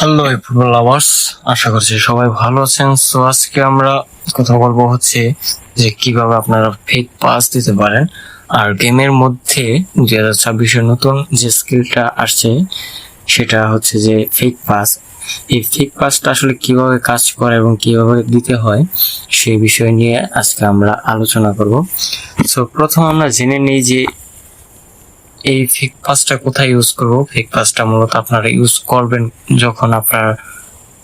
Hello football lovers, আশা করছি সবাই ভালো আছেন। সো আজকে আমরা কথা বলব হচ্ছে যে কীভাবে আপনারা ফেক পাস দিতে পারেন। আর গেমের মধ্যে দুই হাজার ছাব্বিশের নতুন যে স্কিলটা আসছে, সেটা হচ্ছে যে ফেক পাস এই ফেক পাসটা আসলে কীভাবে কাজ করে এবং কীভাবে দিতে হয় সেই বিষয় নিয়ে আজকে আমরা আলোচনা করব। সো প্রথম আমরা জেনে নিই যে এই ফেক পাসটা কোথায় ইউজ করব? ফেক পাসটা মূলত আপনারা ইউজ করবেন যখন আপনার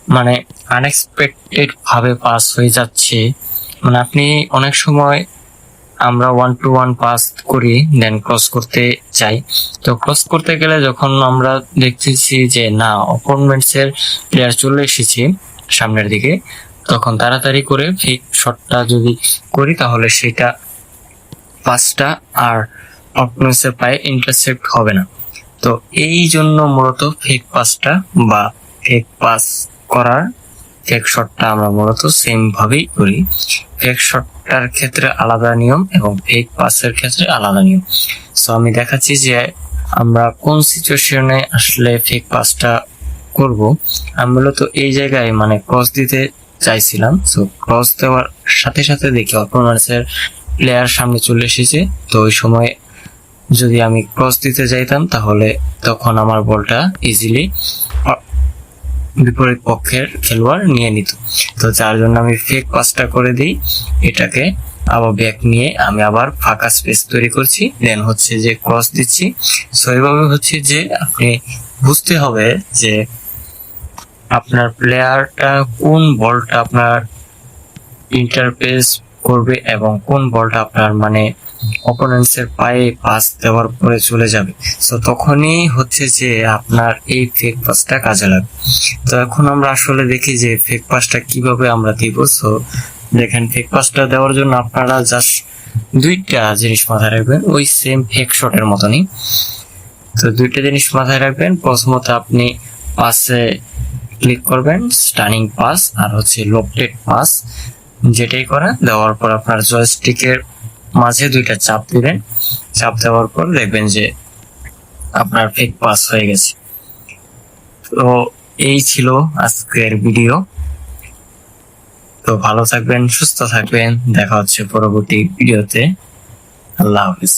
মানে আনএক্সপেক্টেড ভাবে পাস হয়ে যাচ্ছে। মানে আপনি অনেক সময় আমরা ওয়ান টু ওয়ান পাস করি দেন ক্রস করতে চাই তো ক্রস করতে গেলে যখন আমরা দেখতেছি যে না অপোনেন্টস এর প্লেয়ার চলে এসেছে সামনের দিকে, তখন তাড়াতাড়ি করে ফেক শটটা যদি করি, তাহলে সেটা পাসটা আর অপোনেন্টসের পায়ে ইন্টারসেপ্ট হবে না। তো এই জন্য মূলত ফেক পাসটা বা ফেক পাস করার ফেক শটটা আমরা মূলত সেম ভাবেই করি। ফেক শটটার ক্ষেত্রে আলাদা নিয়ম এবং ফেক পাসের ক্ষেত্রে আলাদা নিয়ম। সো আমি দেখাচ্ছি যে আমরা কোন সিচুয়েশনে আসলে ফেক পাসটা করব। আমি মূলত এই জায়গায় মানে ক্রস দিতে চাইছিলাম। সো ক্রস দেওয়ার সাথে সাথে দেখি অপোনেন্টসের প্লেয়ার সামনে চলে এসেছে। তো ওই সময় যদি আমি ক্রস দিতে যাইতাম, তাহলে তখন আমার বলটা ইজিলি বিপরীত পক্ষের খেলোয়াড় নিয়ে নিত। তো যার জন্য আমি ফেক পাসটা করে দিই, এটাকে আবার ব্যাক নিয়ে আমি আবার ফাঁকা স্পেস তৈরি করছি। দেন হচ্ছে যে ক্রস দিচ্ছি। সো এইভাবে হচ্ছে যে আপনি বুঝতে হবে যে আপনার প্লেয়ারটা কোন বলটা আপনার ইন্টারফেস করবে এবং কোন বলটা আপনার মানে অপোনেন্টস এর পায়ে পাস দেওয়ার পরে চলে যাবে। তো তখনই হচ্ছে যে আপনার এই ফেক পাসটা কাজে লাগবে। তো এখন আমরা আসলে দেখি যে ফেক পাসটা কীভাবে আমরা দিব। সো দেখেন ফেক পাসটা দেওয়ার জন্য আপনারা জাস্ট দুইটা জিনিস মাথায় রাখবেন। ওই সেম ফেক শটের মতনই। তো দুইটা জিনিস মাথায় রাখবেন। প্রথমত আপনি পাসে ক্লিক করবেন স্টানিং পাস আর হচ্ছে লোকটেড পাস যেটাই করা দেওয়ার পর আপনার জয়স্টিকের মাঝে দুইটা চাপ দিবেন। চাপ দেওয়ার পর দেখবেন যে আপনার ফেক পাস হয়ে গেছে। তো এই ছিল আজকের ভিডিও তো ভালো থাকবেন, সুস্থ থাকবেন। দেখা হচ্ছে পরবর্তী ভিডিওতে আল্লাহ হাফিজ।